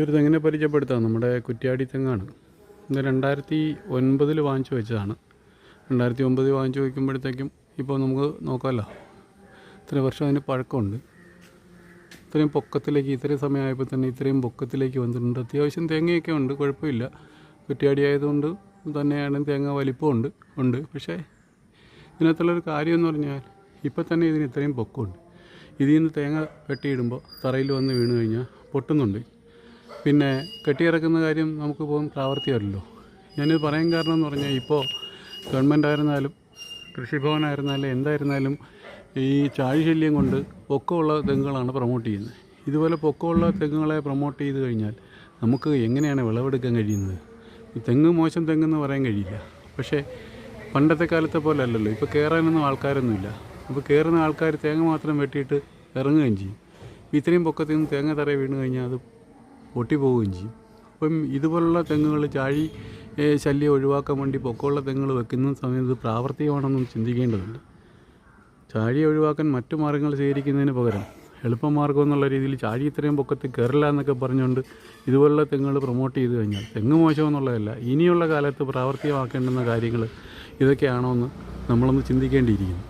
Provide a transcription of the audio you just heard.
ഒരു തെങ്ങിനെ പരിചയപ്പെടുത്താം? നമ്മുടെ കുറ്റ്യാടി തെങ്ങാണ്. ഇത് രണ്ടായിരത്തി ഒൻപതിൽ വാങ്ങിച്ചു വെച്ചതാണ്. രണ്ടായിരത്തി ഒമ്പതിൽ വാങ്ങിച്ചു വയ്ക്കുമ്പോഴത്തേക്കും ഇപ്പോൾ നമുക്ക് നോക്കാമല്ലോ. ഇത്ര വർഷം അതിന് പഴക്കമുണ്ട്. ഇത്രയും പൊക്കത്തിലേക്ക് ഇത്രയും സമയമായപ്പോൾ തന്നെ ഇത്രയും പൊക്കത്തിലേക്ക് വന്നിട്ടുണ്ട്. അത്യാവശ്യം തേങ്ങയൊക്കെ ഉണ്ട് കുഴപ്പമില്ല. കുറ്റ്യാടി ആയതുകൊണ്ട് തന്നെയാണ് തേങ്ങ വലിപ്പമുണ്ട് ഉണ്ട് പക്ഷേ ഇതിനകത്തുള്ളൊരു കാര്യം എന്ന് പറഞ്ഞാൽ ഇപ്പം തന്നെ ഇതിന് ഇത്രയും പൊക്കമുണ്ട്. ഇതിൽ നിന്ന് തേങ്ങ വെട്ടിയിടുമ്പോൾ തറയിൽ വന്ന് വീണ് കഴിഞ്ഞാൽ പൊട്ടുന്നുണ്ട്. പിന്നെ കെട്ടിയിറക്കുന്ന കാര്യം നമുക്ക് പോകും പ്രാവർത്തിയല്ലോ ഞാനിത് പറയാൻ കാരണം എന്ന് പറഞ്ഞാൽ ഇപ്പോൾ ഗവൺമെന്റ് ആയിരുന്നാലും കൃഷിഭവനായിരുന്നാലും എന്തായിരുന്നാലും ഈ ചാഴിശല്യം കൊണ്ട് പൊക്കമുള്ള തെങ്ങുകളാണ് പ്രൊമോട്ട് ചെയ്യുന്നത്. ഇതുപോലെ പൊക്കമുള്ള തെങ്ങുകളെ പ്രൊമോട്ട് ചെയ്ത് കഴിഞ്ഞാൽ നമുക്ക് എങ്ങനെയാണ് വിളവെടുക്കാൻ കഴിയുന്നത്? തെങ്ങ് മോശം തെങ്ങെന്ന് പറയാൻ കഴിയില്ല. പക്ഷേ പണ്ടത്തെ കാലത്തെ പോലെ അല്ലല്ലോ. ഇപ്പോൾ കയറാനൊന്നും ആൾക്കാരൊന്നുമില്ല. അപ്പോൾ കയറുന്ന ആൾക്കാർ തേങ്ങ മാത്രം വെട്ടിയിട്ട് ഇറങ്ങുകയും ചെയ്യും. ഇത്രയും പൊക്കത്തിൽ നിന്ന് തേങ്ങ തറയിൽ വീണ് കഴിഞ്ഞാൽ അത് പൊട്ടിപ്പോവുകയും ചെയ്യും. അപ്പം ഇതുപോലുള്ള തെങ്ങുകൾ ചാഴി ശല്യം ഒഴിവാക്കാൻ വേണ്ടി പൊക്കമുള്ള തെങ്ങുകൾ വെക്കുന്ന സമയത്ത് പ്രാവർത്തികമാണെന്നും ചിന്തിക്കേണ്ടതുണ്ട്. ചാഴി ഒഴിവാക്കാൻ മറ്റു മാർഗങ്ങൾ സ്വീകരിക്കുന്നതിന് പകരം എളുപ്പമാർഗം എന്നുള്ള രീതിയിൽ ചാഴി ഇത്രയും പൊക്കത്തിൽ കയറില്ല എന്നൊക്കെ പറഞ്ഞുകൊണ്ട് ഇതുപോലുള്ള തെങ്ങുകൾ പ്രൊമോട്ട് ചെയ്ത് കഴിഞ്ഞാൽ തെങ്ങ് മോശമെന്നുള്ളതല്ല ഇനിയുള്ള കാലത്ത് പ്രാവർത്തികമാക്കേണ്ടുന്ന കാര്യങ്ങൾ ഇതൊക്കെയാണോ എന്ന് നമ്മളൊന്ന് ചിന്തിക്കേണ്ടിയിരിക്കുന്നു.